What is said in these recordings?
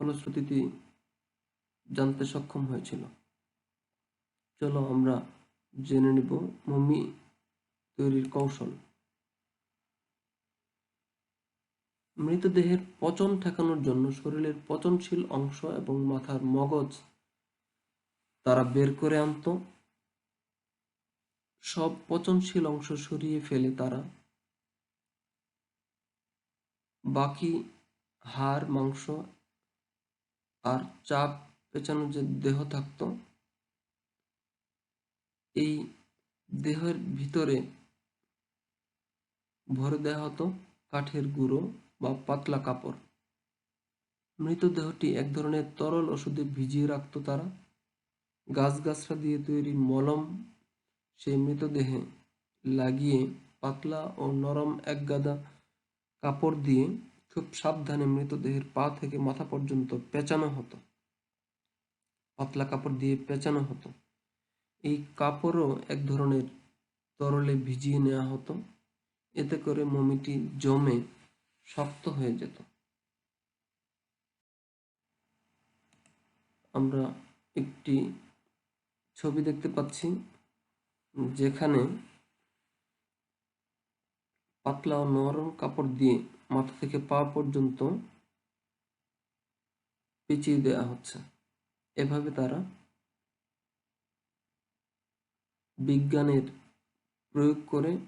ফলশ্রুতিটি জানতে সক্ষম হয়েছিল। চলো আমরা জেনে নিব মমি তৈরির কৌশল। মৃতদেহের পচন ঠেকানোর জন্য শরীরের পচনশীল অংশ এবং মাথার মগজ তারা বের করে আনতো। সব পচনশীল অংশ সরিয়ে ফেলে তারা। বাকি হাড়, মাংস আর চাপ পেঁচানো যে দেহ থাকতো, এই দেহের ভিতরে ভরে দেওয়া হতো কাঠের গুঁড়ো বা পাতলা কাপড়। মৃতদেহটি এক ধরনের তরল ওষুধে ভিজিয়ে রাখতো তারা। গাছগাছরা দিয়ে তৈরি মলম সেই মৃতদেহে লাগিয়ে পাতলা ও নরম এক গাদা কাপড় দিয়ে খুব সাবধানে মৃতদেহের পা থেকে মাথা পর্যন্ত পেঁচানো হতো। পাতলা কাপড় দিয়ে পেঁচানো হতো। এই কাপড়ও এক ধরনের তরলে ভিজিয়ে নেওয়া হতো। এতে করে মমিটি জমে শক্ত হয়ে যেত। আমরা একটি ছবি দেখতে পাচ্ছি, যেখানে পাতলা ও নরম কাপড় দিয়ে মাথা থেকে পা পর্যন্ত পেঁচিয়ে দেওয়া হচ্ছে। এভাবে তারা বিজ্ঞানের প্রয়োগ করে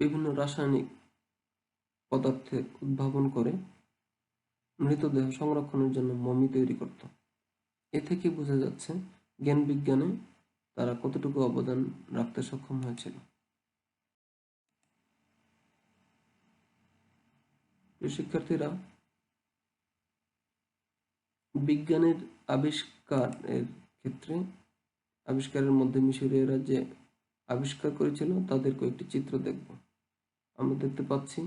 বিভিন্ন রাসায়নিক পদার্থের উদ্ভাবন করে মৃতদেহ সংরক্ষণের জন্য মমি তৈরি করত। এ থেকে বোঝা যাচ্ছে, জ্ঞান বিজ্ঞানে তারা কতটুকু অবদান রাখতে সক্ষম হয়েছিল। শিক্ষার্থীরা, বিজ্ঞানের আবিষ্কারের ক্ষেত্রে, আবিষ্কারের মধ্যে মিশরীয়রা যে আবিষ্কার করেছিল, তাদের কয়েকটি চিত্র দেখব। আমরা দেখতে পাচ্ছি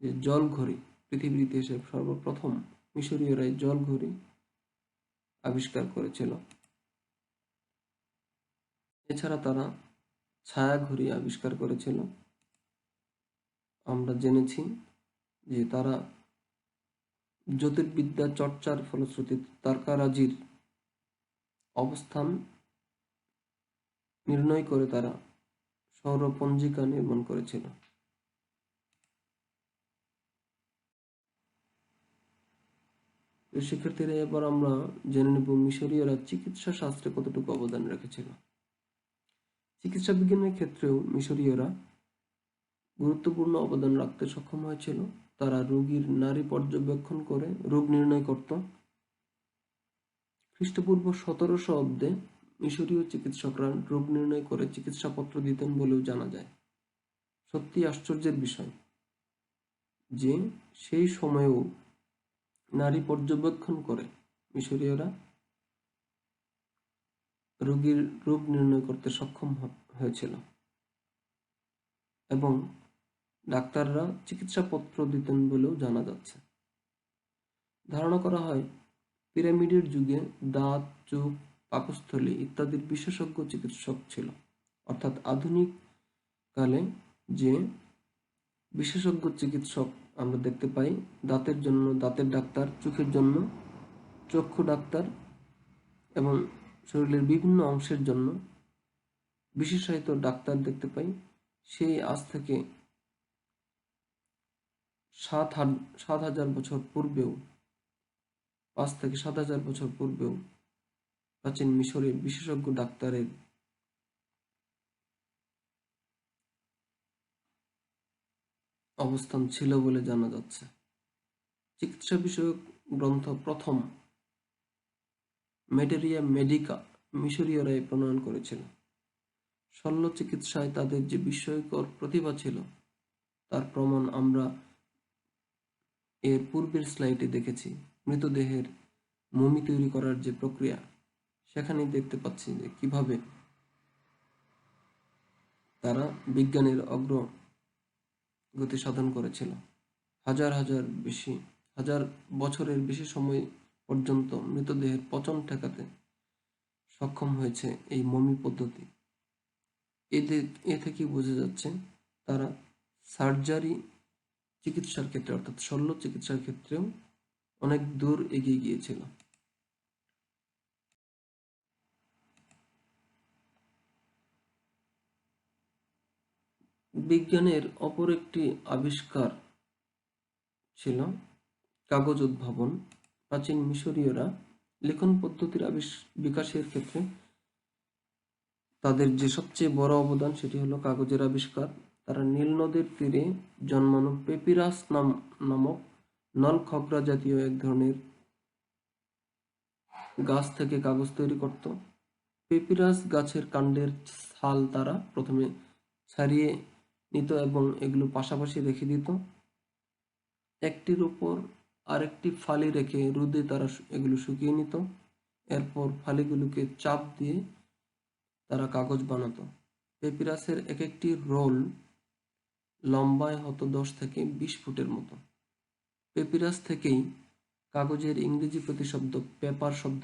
যে জল ঘড়ি পৃথিবীর ইতিহাসে সর্বপ্রথম মিশরীয়রাই জল ঘড়ি আবিষ্কার করেছিল। এছাড়া তারা ছায়া ঘড়ি আবিষ্কার করেছিল। আমরা জেনেছি যে তারা জ্যোতির্বিদ্যা চর্চার ফলশ্রুতিতে তারকারাজির অবস্থান নির্ণয় করে তারা সৌরপঞ্জিকা নির্মাণ করেছিল। শিক্ষার্থীরা, এবার আমরা জেনে নেব মিশরীয়রা চিকিৎসা শাস্ত্রে কতটুকু অবদান রেখেছিল। চিকিৎসা বিজ্ঞানের ক্ষেত্রেও মিশরীয়রা গুরুত্বপূর্ণ অবদান রাখতে সক্ষম হয়েছিল। তারা রোগীর নারী পর্যবেক্ষণ করে রোগ নির্ণয় করত। খ্রিস্টপূর্ব সতেরোশো অব্দে মিশরীয় চিকিৎসকরা রোগ নির্ণয় করে চিকিৎসাপত্র দিতেন বলেও জানা যায়। সত্যি আশ্চর্যের বিষয় যে সেই সময়েও নারী পর্যবেক্ষণ করে মিশরীয়রা রোগীর রোগ নির্ণয় করতে সক্ষম হয়েছিল। এবং ডাক্তাররা চিকিৎসাপত্র দিতেন বলেও জানা যাচ্ছে। ধারণা করা হয়, পিরামিডের যুগে দাঁত, চোখ, পাকস্থলী ইত্যাদির বিশেষজ্ঞ চিকিৎসক ছিল। অর্থাৎ আধুনিক কালে যে বিশেষজ্ঞ চিকিৎসক আমরা দেখতে পাই, দাঁতের জন্য দাঁতের ডাক্তার, চোখের জন্য চক্ষু ডাক্তার এবং শরীরের বিভিন্ন অংশের জন্য বিশেষায়িত ডাক্তার দেখতে পাই, সেই আজ থেকে সাত সাত হাজার বছর পূর্বেও, পাঁচ থেকে সাত হাজার বছর পূর্বেও প্রাচীন মিশরের বিশেষজ্ঞ ডাক্তারের অবস্থান ছিল বলে জানা যাচ্ছে। চিকিৎসা বিষয়ক গ্রন্থ প্রথম মেটেরিয়া মেডিকা মিশরীয়রাই প্রণয়ন করেছিল। শল্য চিকিৎসায় তাদের যে বিস্ময়কর প্রতিভা ছিল, তার প্রমাণ আমরা এর পূর্বের স্লাইডে দেখেছি। মৃতদেহের মমি তৈরি করার যে প্রক্রিয়া, সেখানেই দেখতে পাচ্ছি যে কীভাবে তারা বিজ্ঞানের অগ্র গতি সাধন করেছিল। হাজার হাজার বেশি, হাজার বছরের বেশি সময় পর্যন্ত মৃতদেহের পচন ঠেকাতে সক্ষম হয়েছে এই মমি পদ্ধতি। এ থেকে বোঝা যাচ্ছে তারা সার্জারি চিকিৎসার ক্ষেত্রে, অর্থাৎ শল্য চিকিৎসার ক্ষেত্রেও অনেক দূর এগিয়ে গিয়েছিল। বিজ্ঞানের অপর একটি আবিষ্কার ছিল কাগজ উদ্ভাবন। প্রাচীন মিশরীয়রা লেখন পদ্ধতির বিকাশের ক্ষেত্রে তাদের যে সবচেয়ে বড় অবদান সেটি হলো কাগজের আবিষ্কার। তারা নীল নদের তীরে জন্মানো পেপিরাস নাম নামক নলখগড়া জাতীয় এক ধরনের গাছ থেকে কাগজ তৈরি করত। পেপিরাস গাছের কাণ্ডের ছাল তারা প্রথমে ছাড়িয়ে নিত এবং এগুলো পাশাপাশি রেখে দিত। একটির উপর আরেকটি ফালি রেখে রোদে তারা এগুলো শুকিয়ে নিত। এরপর ফালিগুলোকে চাপ দিয়ে তারা কাগজ বানাতো। পেপিরাসের এক একটি রোল লম্বায় হতো দশ থেকে বিশ ফুটের মতো। পেপিরাস থেকেই কাগজের ইংরেজি প্রতিশব্দ পেপার শব্দ